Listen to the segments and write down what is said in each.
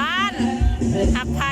บ้านหักไผ่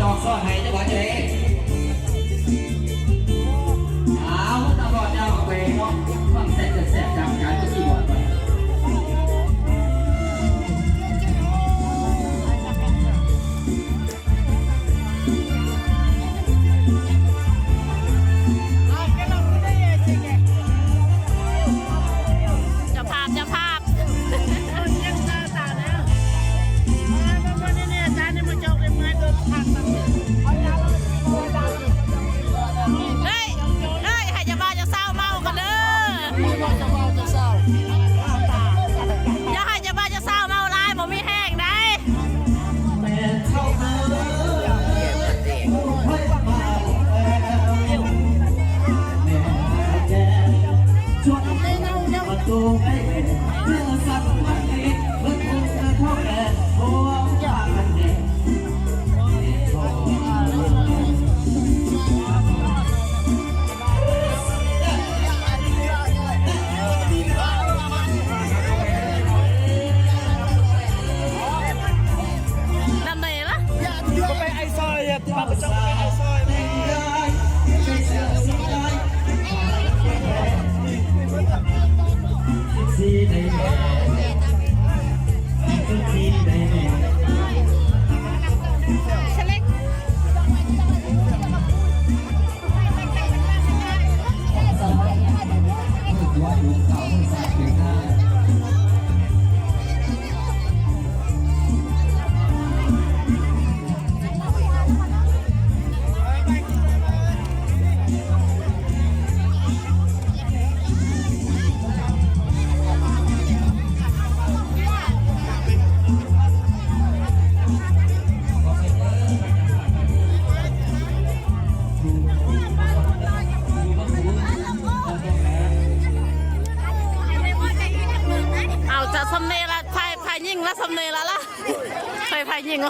ดอกซอให้จังหวะจะเอง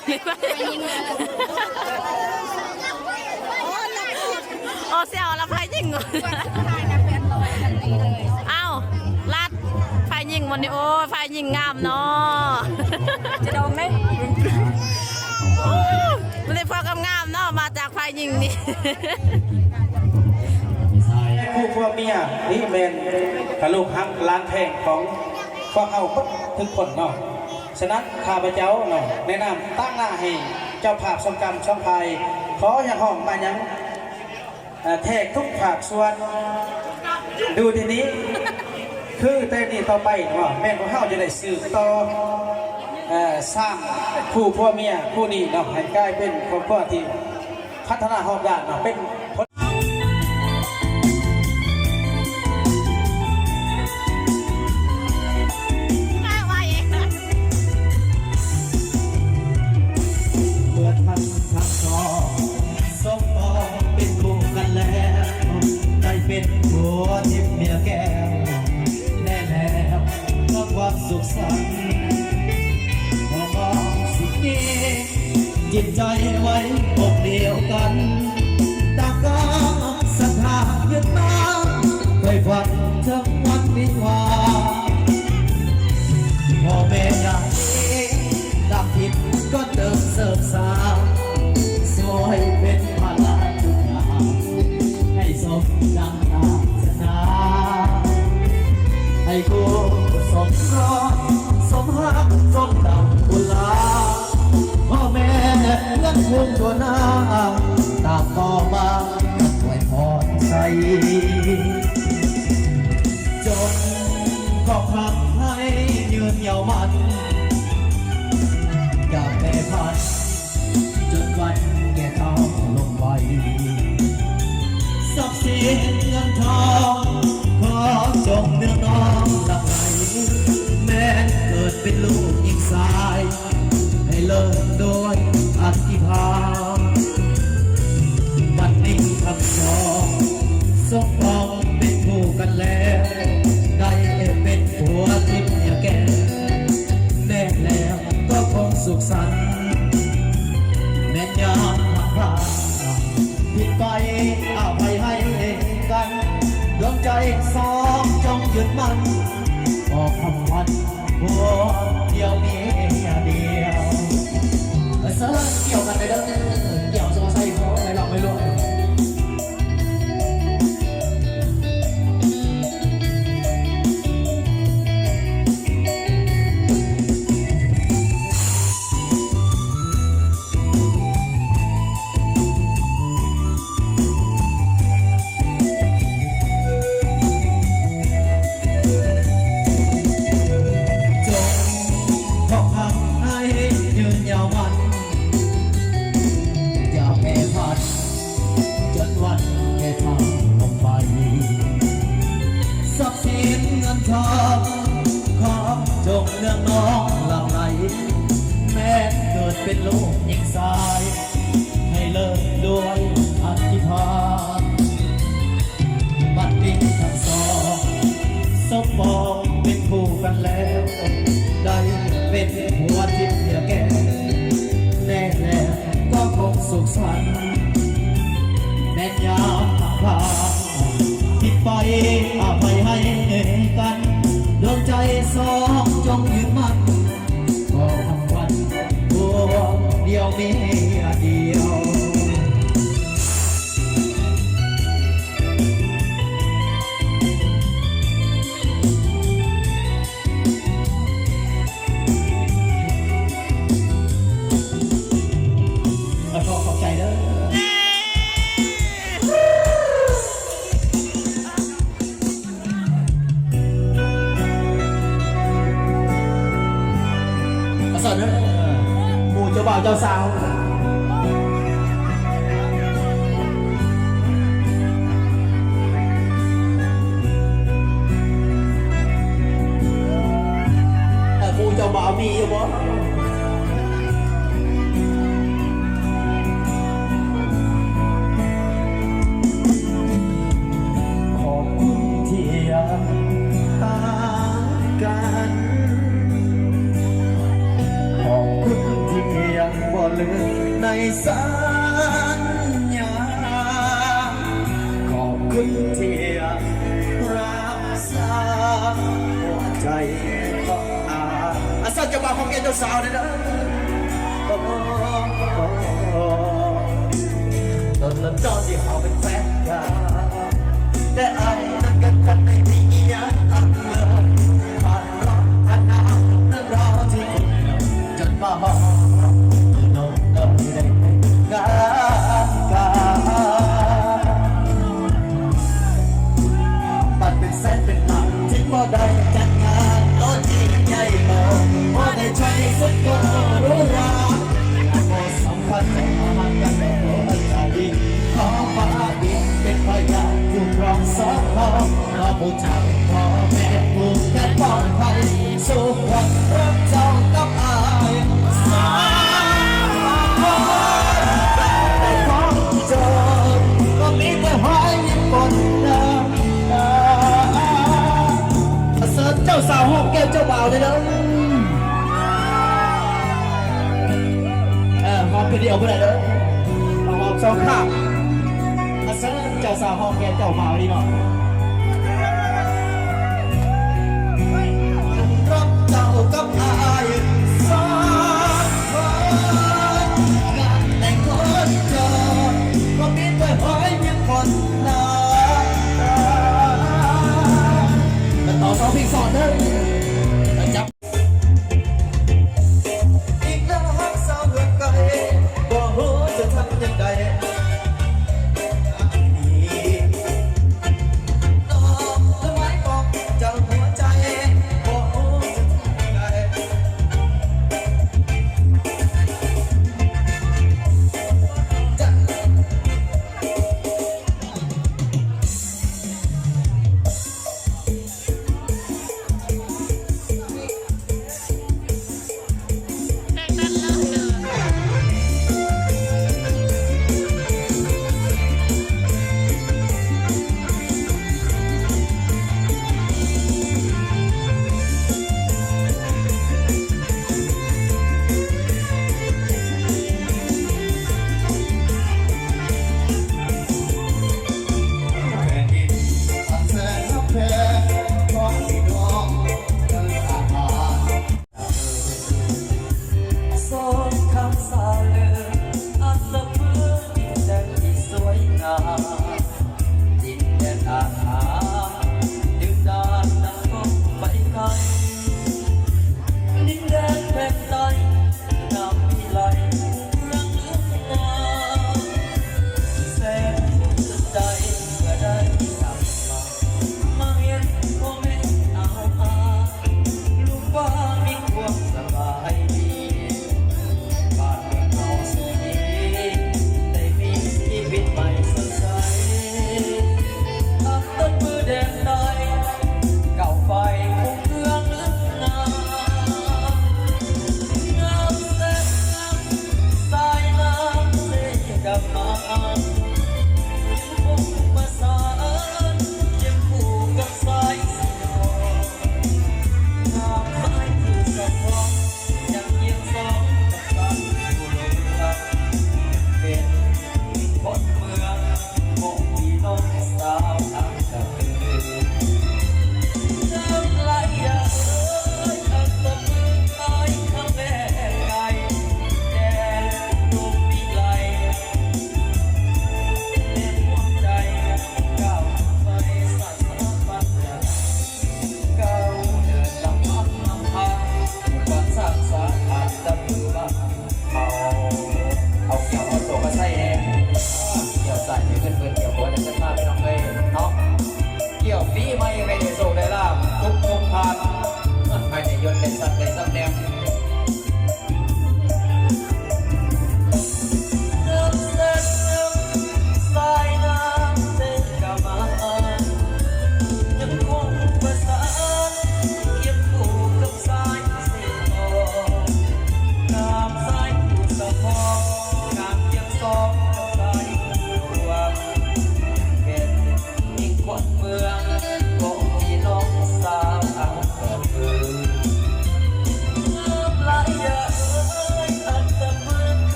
อนเลยไปโอ้เสี่ยวละไฟยิงเงิเอ้าลัดไฟยิงวันนี้โอ้ไฟยิงงามเนาะจะโดนไหมมันได้พอกำงามเนาะมาจากไฟยิงนี่คู่พ่อเมียนี่เป็นทะลุหักล้านแพงของพ่อเอาทุกคนเนาะ ฉะนั้นข้าพเจ้าเนาะแนะนำตั้งหน้าให้เจ้าภาพสงกรรมองภัยขออย่าห้องมายังแทกทุกภาคส่วน ดูทีนี้ คือแต่นี้ต่อไปเนาะแม่ของเฮาจะได้สืบต่อสร้างคู่พ่อเมียผู้นี้เนาะให้กลายเป็นครอบครัวที่พัฒนาหอบด้านเนาะเป็น สันพอมองสิ่งนี้จิตใจไว้อกเดียวกัน บอกคำวันบอกเดียวเมียเดียวเสริมเกี่ยวกันในเรื่ some fall and. 你，我。 ก็สาสาวเลยนะตอนนั้นตอนที่เขาเปแฟนกันแต่ไอ้นั้นกันกันไม่มีอย่างเผานรอบผ่านนั่งราที่คุณจนมาบอกคือนนนอนได้งานารมันเป็นแสนเป็นหลังที่บ่ได้าสาวหอบแก้วเจ้าบ่าวเลยนะเออหอมคนเดียวเพื่อนเลยหอบสองข้างอาเซเจ้าสาวหอบแก้วเจ้าบ่าวดีเนาะเจ้ากับนงานแต่งนยเงคน